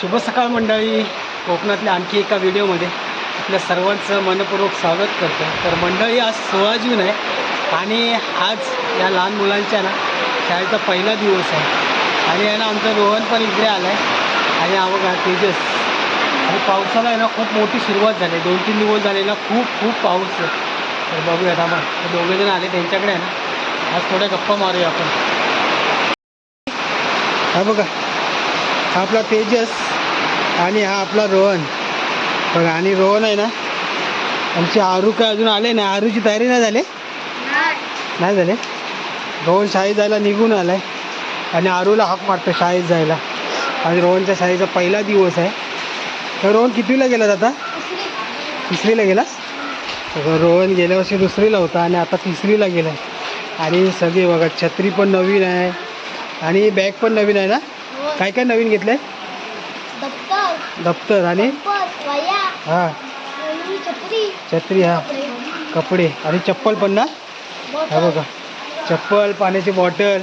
शुभ सकाळ मंडळी. कोकणातल्या आणखी एका व्हिडिओमध्ये आपल्या सर्वांचं मनपूर्वक स्वागत करतो तर मंडळी आज सोळा जून आहे आणि आज या लहान मुलांच्या ना शाळेचा पहिला दिवस आहे. आणि आहे ना आमचा रोहन पण इकडे आला आहे आणि हा बघा तेजस. आणि पावसाला आहे ना खूप मोठी सुरुवात झाली. दोन तीन दिवस झाले ना खूप खूप पाऊस आहे. तर बघूया थांबा. ते दोघे जण आले त्यांच्याकडे आहे ना. आज थोड्या गप्पा मारूया आपण. हा बघा. हा आपला तेजस आणि हा आपला रोहन. बघा आणि रोहन आहे ना आमची आरू काय अजून आले नाही. आरूची तयारी नाही झाली? नाही झाले? रोहन शाळेत जायला निघून आलाय. आणि आरूला हाक मारतो शाळेत जायला. आणि रोहनच्या शाळेचा पहिला दिवस आहे. तर रोहन कितवीला गेला आता? तिसरीला गेलास? रोहन गेल्या वर्षी दुसरीला होता आणि आता तिसरीला गेला आणि सगळे बघा छत्री पण नवीन आहे. आणि बॅग पण नवीन आहे ना? काय काय नवीन घेतलं आहे दप्तर. दप्तर आणि? कंपास, वह्या. हां. छत्री. हा. कपडे. आणि चप्पल पण ना? हा बघा. चप्पल पाण्याची बॉटल.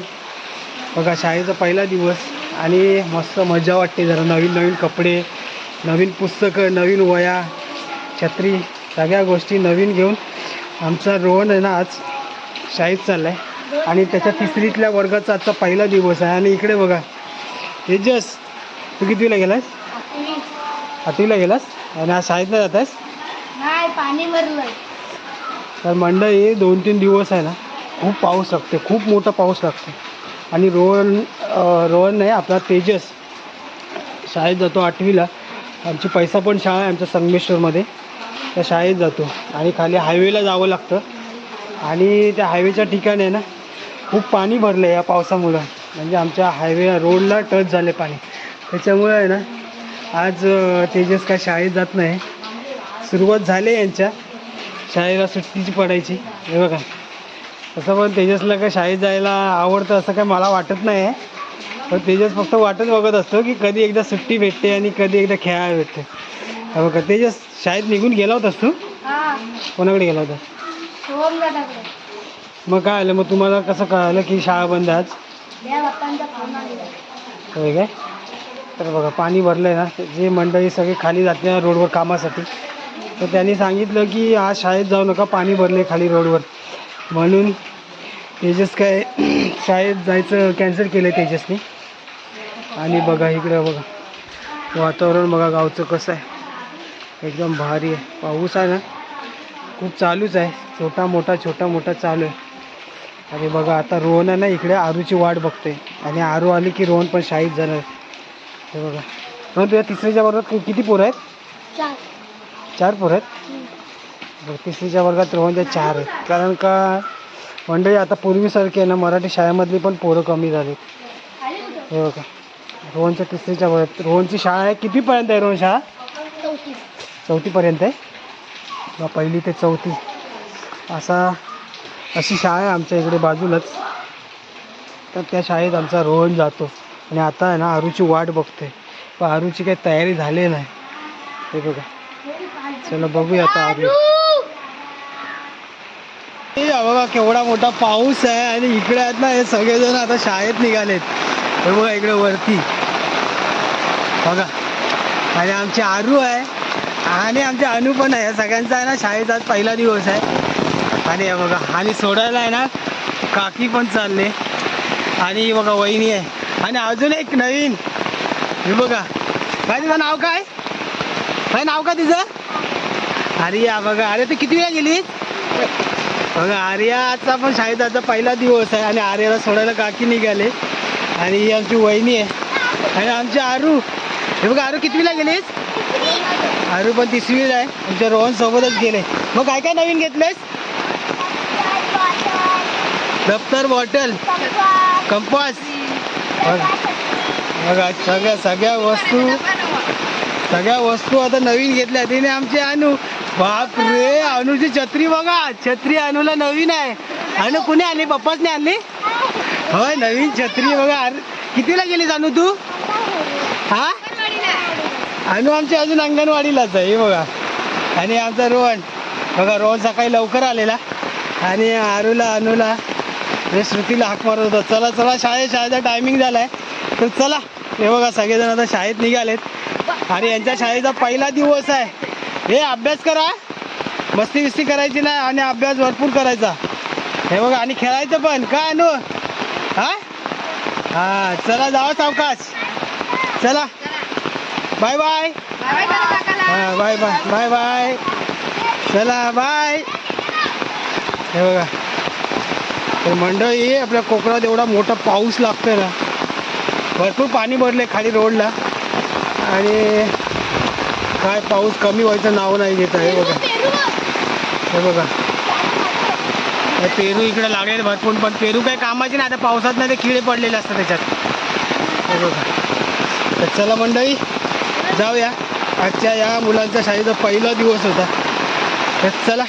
बघा शाळेचा पहिला दिवस. आणि मस्त मजा वाटते जरा. नवीन नवीन कपडे नवीन पुस्तकं नवीन वया छत्री. सगळ्या गोष्टी नवीन घेऊन आमचा रोहन आहे ना आज शाळेत चालला आहे आणि त्याच्या तिसरीतल्या वर्गाचा आजचा पहिला दिवस आहे. आणि इकडे बघा. तेजस तू कितवीला गेलास? आठवीला. गेलास? आणि आज शाळेत नाही जात आहेस पाणी भरलंय. तर मंडळी दोन तीन दिवस आहे ना खूप पाऊस लागते खूप मोठा पाऊस लागते आणि रोहन रोहन नाही आपला तेजस. शाळेत जातो आठवीला. आमची पैसा पण शाळा आहे आमच्या संगमेश्वरमध्ये. त्या शाळेत जातो. आणि खाली हायवेला जावं लागतं. आणि त्या हायवेच्या ठिकाणी आहे ना खूप पाणी भरलं आहे या पावसामुळं. म्हणजे आमच्या हायवे रोडला टच झाले पाणी. त्याच्यामुळे आहे ना आज तेजस काय शाळेत जात नाही. सुरुवात झाली यांच्या. शाळेला सुट्टीची पडायची. हे बघा. तसं पण तेजसला काय शाळेत जायला आवडतं असं काय मला वाटत नाही आहे पण तेजस फक्त वाटच बघत असतो की कधी एकदा सुट्टी भेटते आणि कधी एकदा खेळायला भेटते. हे बघा तेजस शाळेत निघून गेला होतास तू? कोणाकडे गेला होता? मग काय आलं? मग तुम्हाला कसं कळालं की शाळा बंद आज? होय काय? तर बघा पाणी भरलं आहे ना जे मंडळी सगळे खाली जाते ना रोडवर कामासाठी तर त्यांनी सांगितलं की आज शाळेत जाऊ नका पाणी भरले खाली रोडवर. म्हणून तेजस काय शाळेत जायचं कॅन्सल केलं आहे तेजसनी. आणि बघा इकडं बघा वातावरण बघा गावचं कसं आहे. एकदम भारी आहे. पाऊस आहे ना खूप चालूच आहे. छोटा मोठा छोटा मोठा चालू आहे. आणि बघा आता रोहन आहे ना इकडे आरूची वाट बघते. आणि आरू आली की रोहन पण शाळेत जाणार. हे बघा. रोहन तुझ्या तिसरीच्या वर्गात किती पोरं आहेत? चार. चार पोरं आहेत? बघ तिसरीच्या वर्गात रोहनच्या चार आहेत. कारण का मंडळी आता पूर्वीसारखी आहे ना मराठी शाळेमधली पण पोरं कमी झाली हे बघा. रोहनच्या तिसरीच्या वर्गात रोहनची शाळा आहे कितीपर्यंत आहे रोहन शाळा? चौथी. चौथीपर्यंत आहे? पहिली ते चौथी. असा अशी शाळा आहे आमच्या इकडे बाजूलाच. तर त्या शाळेत आमचा रोहन जातो. आणि आता आहे ना आरूची वाट बघते पण आरूची काही तयारी झाली नाही. हे बघा. चला बघूया आता आरू बघा केवढा मोठा पाऊस आहे आणि इकडे आहेत ना हे सगळेजण आता शाळेत निघालेत. हे बघा इकडे वरती. बघा. आणि आमची आरू आहे. आणि आमचे अनु पण आहे. सगळ्यांचा आहे ना शाळेचा आज पहिला दिवस आहे. आणि हे बघा आणि सोडायला आहे ना काकी पण चालले. आणि बघा वहिनी आहे. आणि अजून एक नवीन. हे बघा. काय तिचं नाव काय? काय नाव का तिचं आर्या बघा. अरे तू किती वेळा गेली बघा आर्याचा पण शाळेत आता पहिला दिवस आहे आणि आर्याला सोडायला काकी निघाले. आणि ही आमची वहिनी आहे. आणि आमची आरू. हे बघा आरू कितवीला गेलीस? आरू पण तिसवीला आहे. आमच्या रोहन सोबतच गेले. मग काय काय नवीन घेतलंयस? दप्तर बॉटल कंपास. बघा सगळ्या सगळ्या वस्तू सगळ्या वस्तू आता नवीन घेतल्या. तिने आमची अनु बाप रे अनुची छत्री बघा. छत्री अनुला नवीन आहे. अनु कुणी आणली? पप्पाचने आणली? होय नवीन छत्री बघा. कितीला गेलीस अनु तू? हा? अनु आमची अजून अंगणवाडीलाच आहे हे बघा. आणि आमचा रोहन. बघा रोहन सकाळी लवकर आलेला. आणि आरूला अनुला. हे श्रुतीला हाक मारत होता. चला चला शाळेत शाळेचा टायमिंग झालाय. तर चला. हे बघा सगळेजण आता शाळेत निघालेत. आणि यांच्या शाळेचा पहिला दिवस आहे. हे अभ्यास करा. मस्ती विस्ती करायची नाही आणि अभ्यास भरपूर करायचा. हे बघा आणि खेळायचं पण. काय अनु? हा? हा चला जावा सावकाश. चला. बाय बाय हा बाय बाय बाय बाय चला बाय हे बघा. तर मंडळी आपल्या कोकणात एवढा मोठा पाऊस लागतो ना भरपूर पाणी भरले खाली रोडला. आणि काय पाऊस कमी व्हायचं नाव नाही घेत आहे बघा. हे बघा. पेरू इकडे लागेल भरपूर पण पेरू काही कामाचे नाही आता पावसात नाही ते किडे पडलेले असतात त्याच्यात. हे बघा. तर चला मंडळी जाऊया. आजच्या या मुलांच्या शाळेचा पहिला दिवस होता. तर चला.